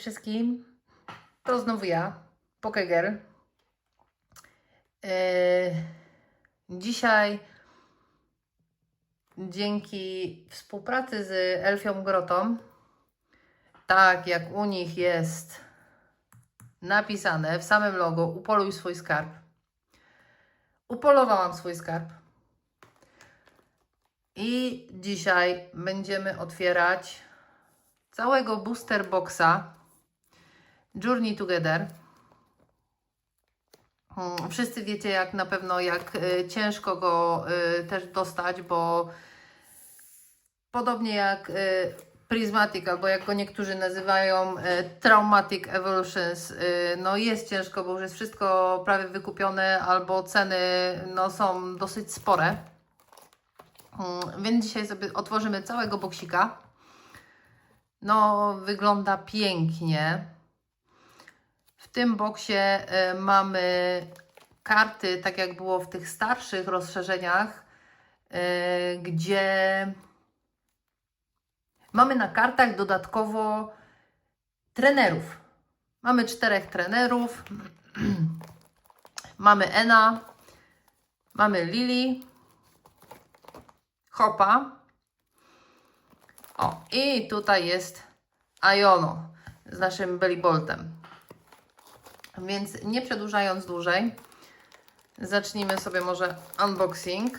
wszystkim. To znowu ja, Pokeger. Yy, dzisiaj dzięki współpracy z Elfią Grotą, tak jak u nich jest napisane w samym logo, upoluj swój skarb. Upolowałam swój skarb. I dzisiaj będziemy otwierać całego booster boxa Journey Together. Mm, Wszyscy wiecie jak na pewno jak y, ciężko go y, też dostać, bo podobnie jak y, Prismatic, albo jak go niektórzy nazywają Traumatic Evolutions, no jest ciężko, bo już jest wszystko prawie wykupione, albo ceny no, są dosyć spore. Mm, Więc dzisiaj sobie otworzymy całego boksika. No, wygląda pięknie. W tym boksie y, mamy karty, tak jak było w tych starszych rozszerzeniach, y, gdzie mamy na kartach dodatkowo trenerów. Mamy czterech trenerów. mamy Ena, mamy Lili, Hopa. O, i tutaj jest Iono z naszym Bellyboltem. Więc nie przedłużając dłużej, zacznijmy sobie może unboxing.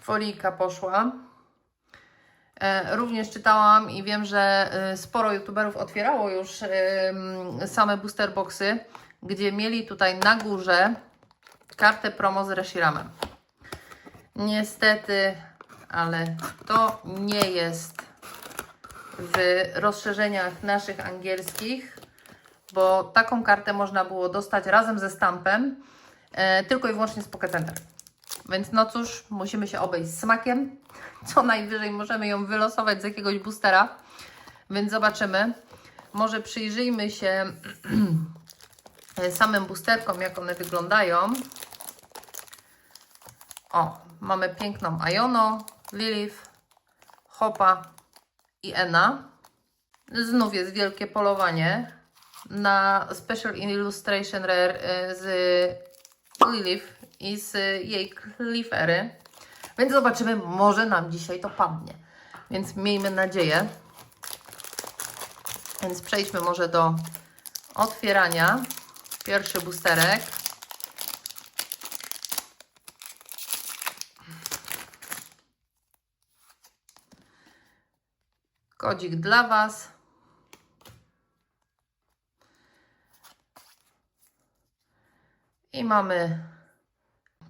Folijka poszła. E, Również czytałam i wiem, że e, sporo youtuberów otwierało już em, same booster boxy, gdzie mieli tutaj na górze kartę promo z Reshiramem. Niestety, ale to nie jest w rozszerzeniach naszych angielskich, bo taką kartę można było dostać razem ze stampem, e, tylko i wyłącznie z Pocket Center. Więc no cóż, musimy się obejść smakiem. Co najwyżej możemy ją wylosować z jakiegoś boostera. Więc zobaczymy. Może przyjrzyjmy się samym boosterkom, jak one wyglądają. O, mamy piękną Iono, Lilith, Hopa i Ena. Znów jest wielkie polowanie na Special Illustration Rare y, z Lilith i z jej Cliffery. Więc zobaczymy, może nam dzisiaj to padnie. Więc miejmy nadzieję. Więc przejdźmy może do otwierania. Pierwszy boosterek. Kodzik dla Was. I mamy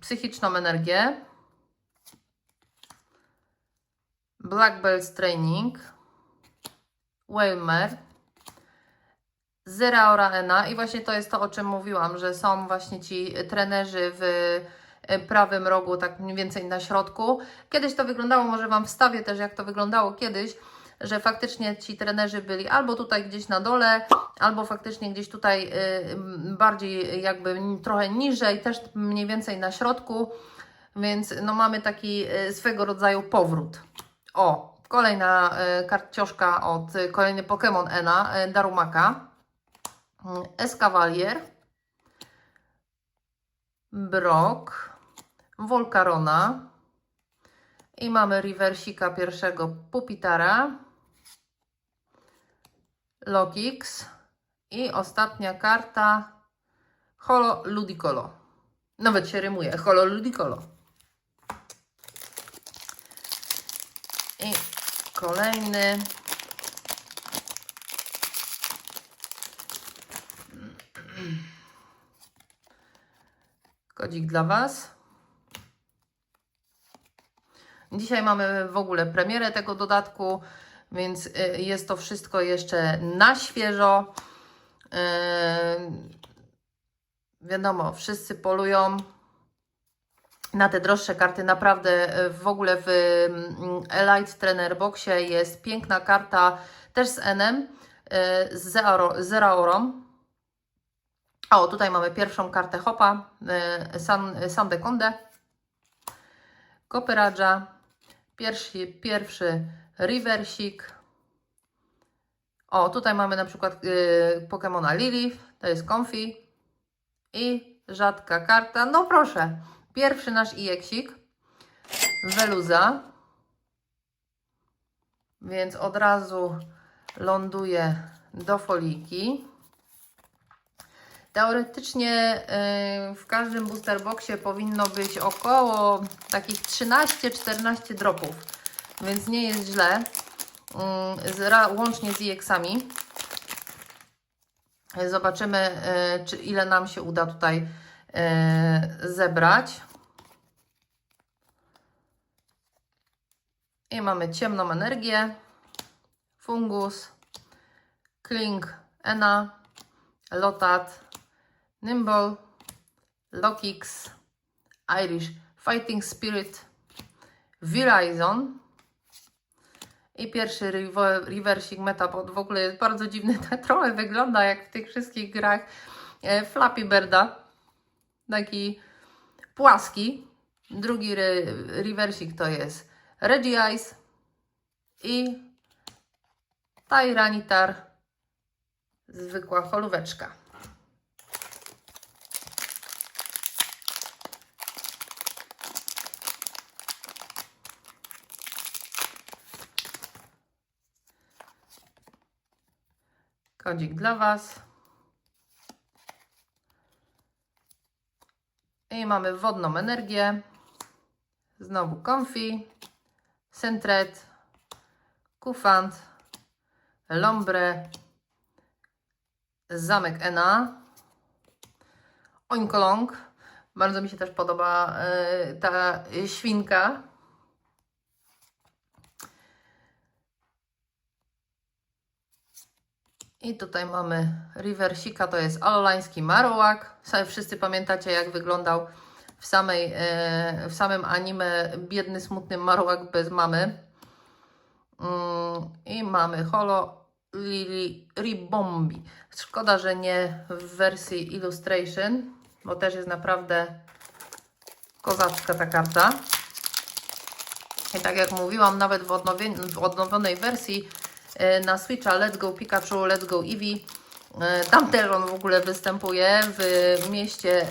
psychiczną energię. Black Belts Training. Waymer. Zera Oraena. I właśnie to jest to, o czym mówiłam, że są właśnie ci trenerzy w e, prawym rogu, tak mniej więcej na środku. Kiedyś to wyglądało, może Wam wstawię też, jak to wyglądało kiedyś, że faktycznie ci trenerzy byli albo tutaj gdzieś na dole, albo faktycznie gdzieś tutaj y, bardziej jakby trochę niżej, też mniej więcej na środku, więc no mamy taki y, swego rodzaju powrót. O, kolejna y, karcioszka od kolejny Pokémon Ena, Darumaka, Escavalier, Brock, Volcarona. I mamy reversika pierwszego Pupitara, Lokix i ostatnia karta Holo Ludicolo. Nawet się rymuje, Holo Ludicolo. I kolejny. Kodzik dla Was. Dzisiaj mamy w ogóle premierę tego dodatku, więc y, jest to wszystko jeszcze na świeżo. Yy, Wiadomo, wszyscy polują na te droższe karty. Naprawdę y, w ogóle w mm, Elite Trainer Boxie jest piękna karta też z Enem, y, z Zero- Zeraorą. O, tutaj mamy pierwszą kartę hopa, y, San, San de Conde, Koperadża, pierwszy, pierwszy Riversik. O, tutaj mamy na przykład y, Pokemona Lily, to jest Comfy i rzadka karta, no proszę, pierwszy nasz EXik, Veluza, więc od razu ląduje do foliki. Teoretycznie y, w każdym booster boxie powinno być około takich 13-14 dropów, więc nie jest źle. Y, łącznie z EX-ami. Zobaczymy, y, czy ile nam się uda tutaj zebrać. I mamy ciemną energię, fungus, kling, ena, lotat, nimble, lokix, irish fighting spirit, Verizon i pierwszy reversing metapod w ogóle jest bardzo dziwny, trochę wygląda jak w tych wszystkich grach e, Flappy Birda, taki płaski. Drugi re, reversing to jest Regice i Tyranitar, zwykła holóweczka. Kodzik dla Was. I mamy wodną energię. Znowu Comfy, Centret, Kufant, Lombre, Zamek Ena, Oinkolong. Bardzo mi się też podoba y, ta świnka. I tutaj mamy Riversika, to jest alolański marowak. Sami Wszyscy pamiętacie, jak wyglądał w, samej, e, w samym anime biedny, smutny marowak bez mamy. Mm, I mamy Holo Lily Ribombi. Szkoda, że nie w wersji Illustration, bo też jest naprawdę kozacka ta karta. I tak jak mówiłam, nawet w, w odnowionej wersji na Switcha Let's Go Pikachu, Let's Go Eevee, e, tam też on w ogóle występuje w mieście e,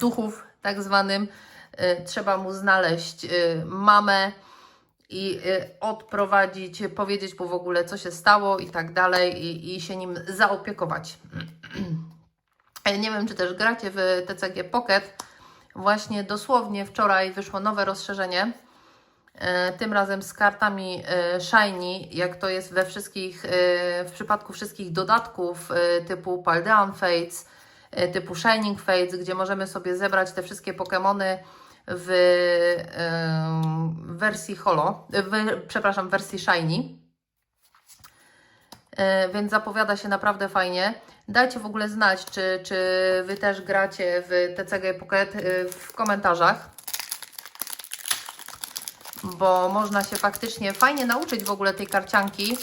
duchów tak zwanym. E, Trzeba mu znaleźć e, mamę i e, odprowadzić, powiedzieć mu w ogóle co się stało i tak dalej i, i się nim zaopiekować. E, Nie wiem, czy też gracie w TCG Pocket. Właśnie dosłownie wczoraj wyszło nowe rozszerzenie. E, Tym razem z kartami e, Shiny, jak to jest we wszystkich, e, w przypadku wszystkich dodatków typu Paldean Fates, typu Shining Fates, gdzie możemy sobie zebrać te wszystkie Pokémony w wersji Holo, w, przepraszam, w wersji Shiny. Więc zapowiada się naprawdę fajnie. Dajcie w ogóle znać, czy, czy Wy też gracie w TCG Pocket w komentarzach, bo można się faktycznie fajnie nauczyć w ogóle tej karcianki.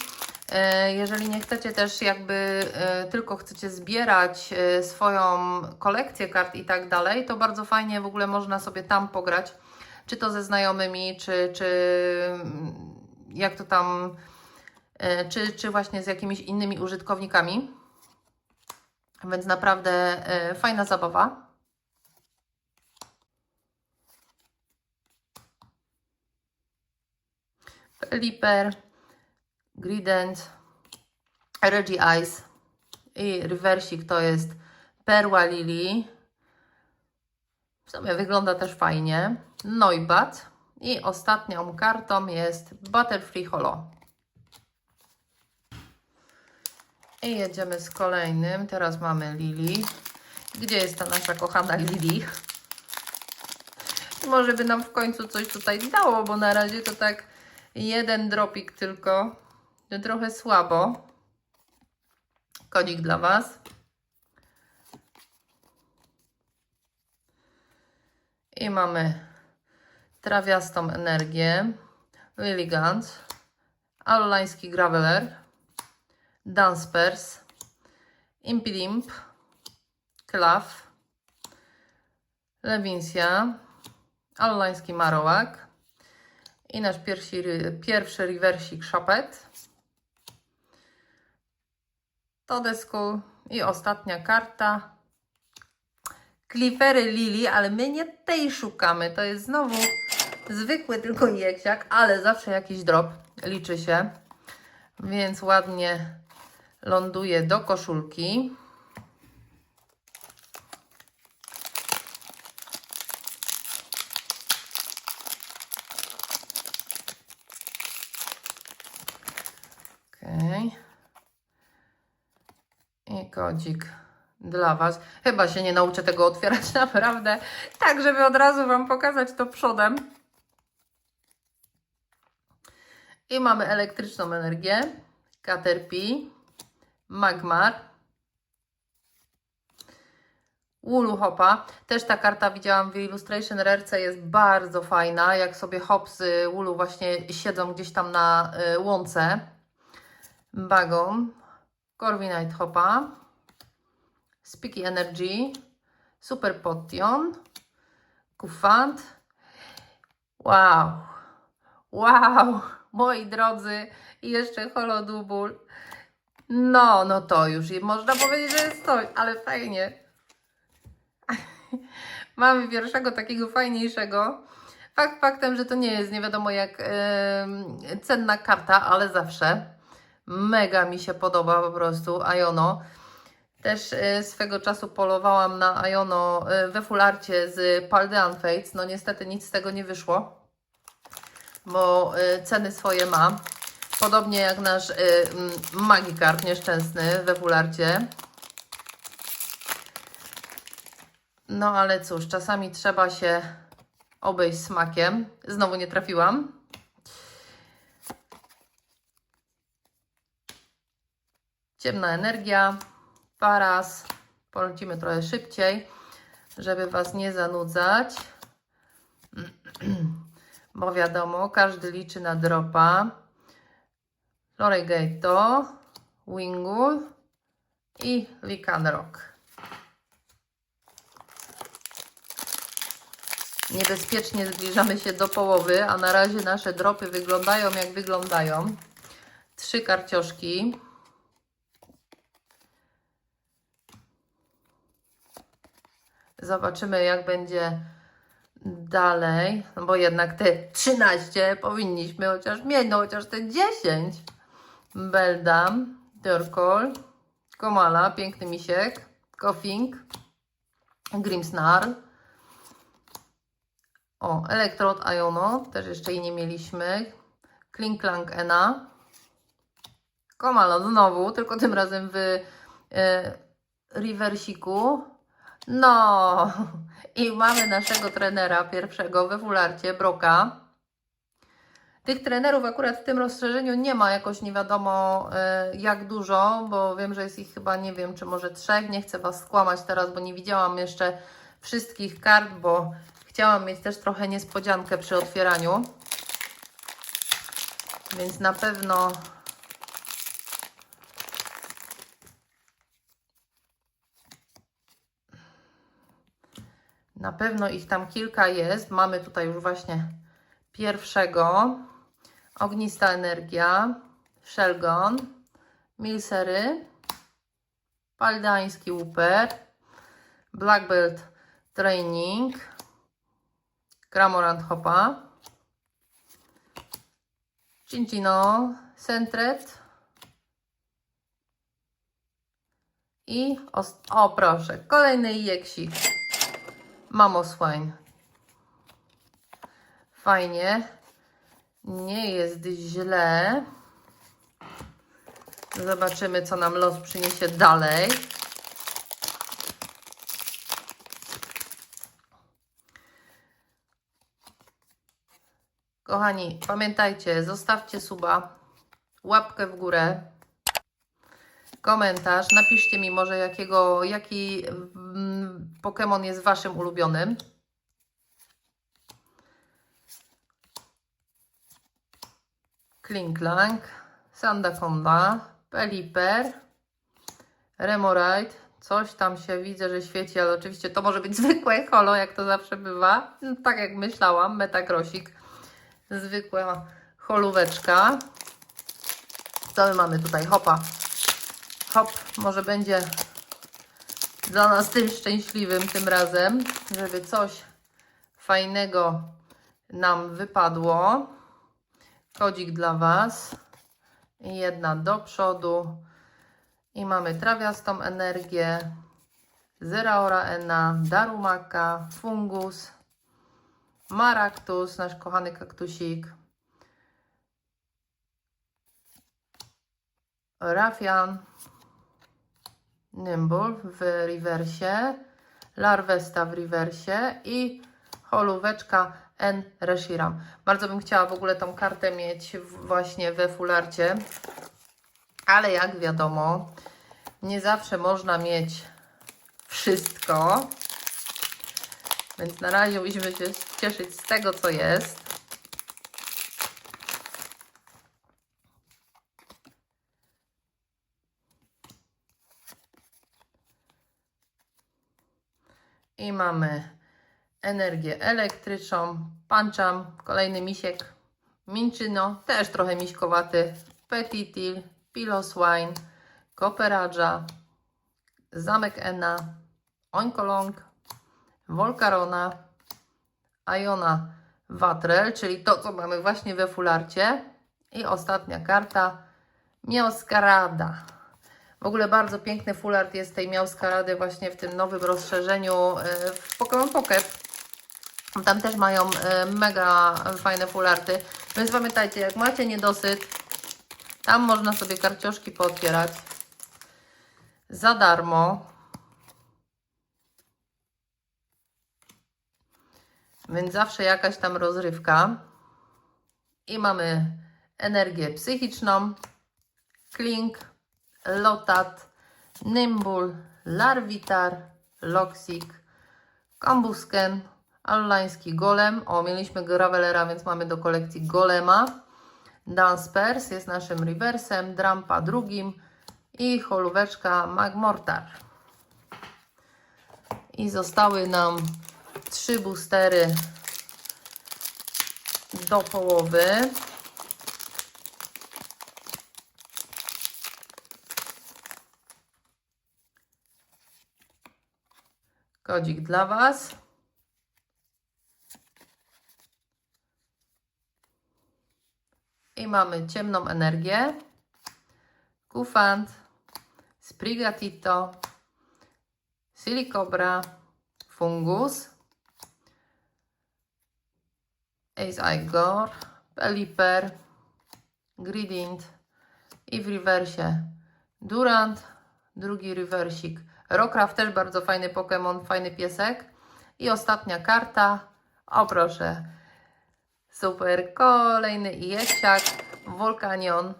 E, Jeżeli nie chcecie też jakby e, tylko chcecie zbierać e, swoją kolekcję kart i tak dalej, to bardzo fajnie w ogóle można sobie tam pograć, czy to ze znajomymi, czy, czy mm, jak to tam, czy, czy właśnie z jakimiś innymi użytkownikami. Więc naprawdę fajna zabawa. Liper, Grident, Reggie Ice i rewersik to jest Perła Lily. W sumie wygląda też fajnie. Noibat. I ostatnią kartą jest Butterfree Holo. I jedziemy z kolejnym. Teraz mamy Lili. Gdzie jest ta nasza kochana Lili? Może by nam w końcu coś tutaj dało, bo na razie to tak jeden dropik tylko. Trochę słabo. Kodzik dla Was. I mamy trawiastą energię, Lilligant, Alolański Graveler, Danspers, Impidimp, Klaw, Lewinsja, Allański Marowak i nasz pierwszy, pierwszy rewersik Chopet. Todesku i ostatnia karta. Cliffery Lili, ale my nie tej szukamy. To jest znowu zwykły tylko jeksiak, ale zawsze jakiś drop liczy się. Więc ładnie ląduje do koszulki. Okej. I kodzik dla Was. Chyba się nie nauczę tego otwierać naprawdę, tak żeby od razu Wam pokazać to przodem. I mamy elektryczną energię, Caterpie, Magmar, Woolu Hopa. Też ta karta widziałam w Illustration Rarce, jest bardzo fajna. Jak sobie hop z Woolu właśnie siedzą gdzieś tam na y, łące. Bagon, Corviknight Hopa, Speaky Energy, Super Potion, Kufant. Wow, wow, moi drodzy, jeszcze Holodubul. No, no to już można powiedzieć, że jest coś, ale fajnie. Mamy pierwszego takiego fajniejszego. Fakt faktem, że to nie jest nie wiadomo jak em, cenna karta, ale zawsze. Mega mi się podoba po prostu Iono. Też e, swego czasu polowałam na Iono e, we fularcie z Paldean Fates. No niestety nic z tego nie wyszło, bo e, ceny swoje ma. Podobnie jak nasz Magikarp nieszczęsny we fularcie. No ale cóż, czasami trzeba się obejść smakiem. Znowu nie trafiłam. Ciemna energia, paras. Polecimy trochę szybciej, żeby Was nie zanudzać. Bo wiadomo, każdy liczy na dropa. Loregato, Wingul i Licanrock. Niebezpiecznie zbliżamy się do połowy, a na razie nasze dropy wyglądają jak wyglądają. Trzy karcioszki. Zobaczymy jak będzie dalej, no bo jednak te 13 powinniśmy chociaż mieć, no chociaż te 10. Beldam, Dorkol, Komala, piękny misiek, Koffing, Grimsnarl. O, Elektrod Iono, też jeszcze jej nie mieliśmy. Klinklang Ena. Komalo znowu, tylko tym razem w e, reversiku. No, i mamy naszego trenera pierwszego we fularcie, Broka. Tych trenerów akurat w tym rozszerzeniu nie ma jakoś nie wiadomo e, jak dużo, bo wiem, że jest ich chyba nie wiem, czy może trzech. Nie chcę Was skłamać teraz, bo nie widziałam jeszcze wszystkich kart, bo chciałam mieć też trochę niespodziankę przy otwieraniu. Więc na pewno Na pewno ich tam kilka jest. Mamy tutaj już właśnie pierwszego. Ognista energia, Shelgon, Milsery, Paldański Łuper, Black Belt Training, Cramorant Hopa, Cincino, Sentret i os- o proszę, kolejny jeksik. Mamo. Fajnie. Nie jest źle. Zobaczymy, co nam los przyniesie dalej. Kochani, pamiętajcie, zostawcie suba, łapkę w górę, komentarz. Napiszcie mi może, jakiego, jaki mm, Pokémon jest Waszym ulubionym. Klinklang, Sandaconda, Pelipper, Remorite, Coś tam się widzę, że świeci, ale oczywiście to może być zwykłe holo, jak to zawsze bywa. No, tak jak myślałam, metakrosik. Zwykła holóweczka. Co my mamy tutaj? Hopa. Hop, może będzie dla nas tym szczęśliwym tym razem, żeby coś fajnego nam wypadło. Kodzik dla Was. Jedna do przodu. I mamy trawiastą energię. Zeraora Ena, Darumaka, Fungus, Maractus, nasz kochany kaktusik. Rafian, Nimble w rewersie, Larvesta w rewersie i holóweczka N Reshiram. Bardzo bym chciała w ogóle tą kartę mieć właśnie we fularcie, ale jak wiadomo, nie zawsze można mieć wszystko. Więc na razie musimy się cieszyć z tego, co jest. I mamy energię elektryczną, panczam, kolejny misiek, minczyno, też trochę miśkowaty, petitil, piloswine, koperadża, zamek Ena, oinkolong, volcarona, Iona Watrel, czyli to, co mamy właśnie we fularcie. I ostatnia karta, Mioskarada. W ogóle bardzo piękny fulart jest tej Mioskarady właśnie w tym nowym rozszerzeniu e, w Pokémon Pocket. Tam też mają e, mega fajne fularty. Więc pamiętajcie, jak macie niedosyt, tam można sobie karcioszki pootwierać za darmo. Więc zawsze jakaś tam rozrywka. I mamy energię psychiczną, klink, lotat, nimbul, larvitar, loksik, kambusken, allański golem. O, mieliśmy gravelera, więc mamy do kolekcji golema. Danspers jest naszym reversem, Drampa drugim i holóweczka Magmortar. I zostały nam trzy boostery do połowy. Kodzik dla Was. I mamy ciemną energię. Kufant, Sprigatito, Silicobra, Fungus, Ace Igor, Pelipper, Gridint i w rewersie Durant, drugi rewersik. Rokraft też bardzo fajny Pokémon, fajny piesek. I ostatnia karta. O proszę. Super. Kolejny Iesiak, Volcanion.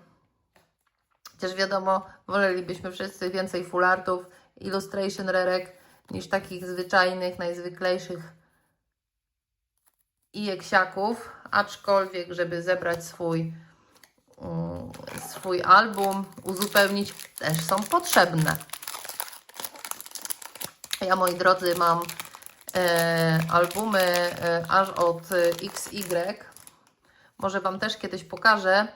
Chociaż wiadomo, wolelibyśmy wszyscy więcej fulartów, illustration rerek, niż takich zwyczajnych, najzwyklejszych i jeksiaków, aczkolwiek, żeby zebrać swój, mm, swój album, uzupełnić, też są potrzebne. Ja, moi drodzy, mam e, albumy e, aż od e, XY. Może Wam też kiedyś pokażę,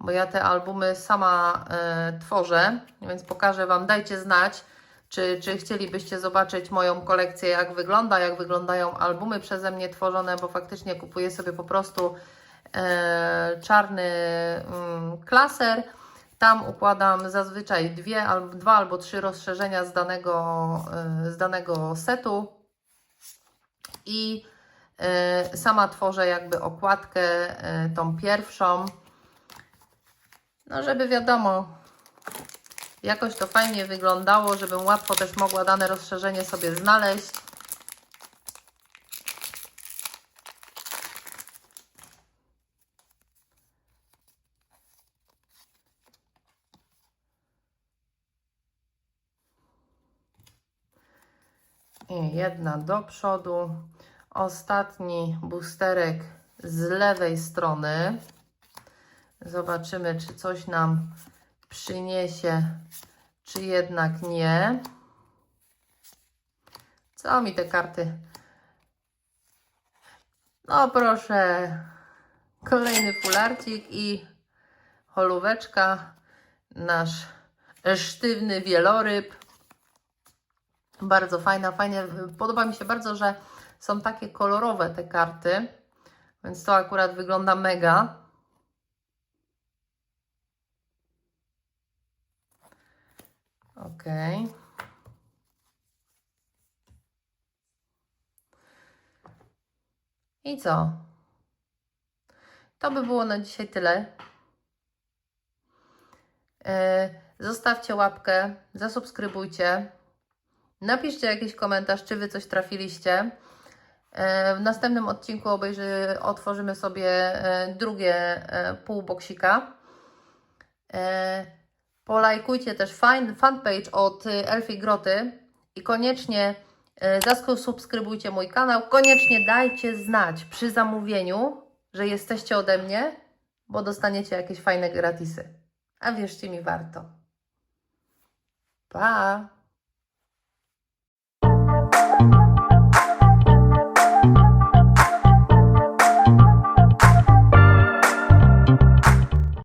bo ja te albumy sama e, tworzę, więc pokażę Wam, dajcie znać, czy, czy chcielibyście zobaczyć moją kolekcję, jak wygląda, jak wyglądają albumy przeze mnie tworzone, bo faktycznie kupuję sobie po prostu e, czarny mm, klaser. Tam układam zazwyczaj dwie, albo, dwa albo trzy rozszerzenia z danego, e, z danego setu i e, sama tworzę jakby okładkę, e, tą pierwszą. No, żeby wiadomo, jakoś to fajnie wyglądało, żebym łatwo też mogła dane rozszerzenie sobie znaleźć. I jedna do przodu. Ostatni boosterek z lewej strony. Zobaczymy, czy coś nam przyniesie, czy jednak nie. Co mi te karty? No proszę. Kolejny fularcik i holóweczka. Nasz sztywny wieloryb. Bardzo fajna, fajnie. Podoba mi się bardzo, że są takie kolorowe te karty. Więc to akurat wygląda mega. Ok. I co? To by było na dzisiaj tyle. E, Zostawcie łapkę, zasubskrybujcie. Napiszcie jakiś komentarz, czy Wy coś trafiliście. E, W następnym odcinku obejrzy, otworzymy sobie e, drugie e, pół boksika. Polajkujcie też fan, fanpage od y, Elfie Groty i koniecznie zasubskrybujcie mój kanał. Koniecznie dajcie znać przy zamówieniu, że jesteście ode mnie, bo dostaniecie jakieś fajne gratisy. A wierzcie mi, warto. Pa!